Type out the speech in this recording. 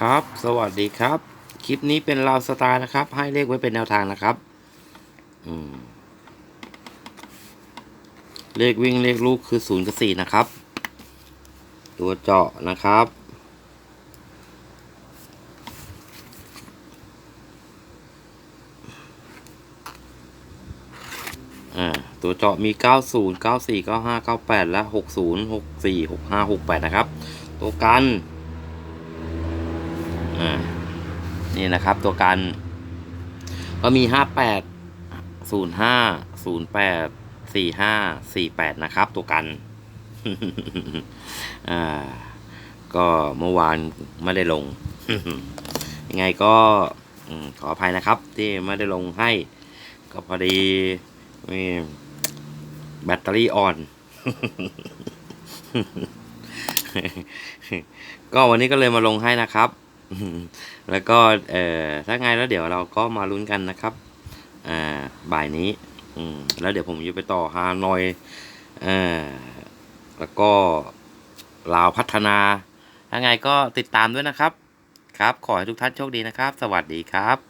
ครับ สวัสดีครับ คลิปนี้เป็นราวสตาร์นะครับ ให้เลขไว้เป็นแนวทางนะครับเลขวิ่งเลขลูกคือศูนย์กับสี่นะครับ ตัวเจาะนะครับอ่าตัวเจาะมี 90 94 95 98 และ 60 64 65 68 นะครับ ตัวกัน อ่านี่นะครับตัวกัน ก็มี58 05 08 45 48นย์แปดสี่ห้าสี่แปดนะครับ ตัวกันอ่าก็เมื่อวานไม่ได้ลง ยังไงก็ขออภัยนะครับ ที่ไม่ได้ลงให้ ก็พอดีมีแบตเตอรี่อ่อน ก็วันนี้ก็เลยมาลงให้นะครับ แล้วก็เอ่อถ้าไงแล้วเดี๋ยวเราก็มาลุ้นกันนะครับอ่าบ่ายนี้อืมแล้วเดี๋ยวผมจะไปต่อฮานอยอ่อแล้วก็ลาวพัฒนา ถ้าไงก็ติดตามด้วยนะครับ ครับ ขอให้ทุกท่านโชคดีนะครับ สวัสดีครับ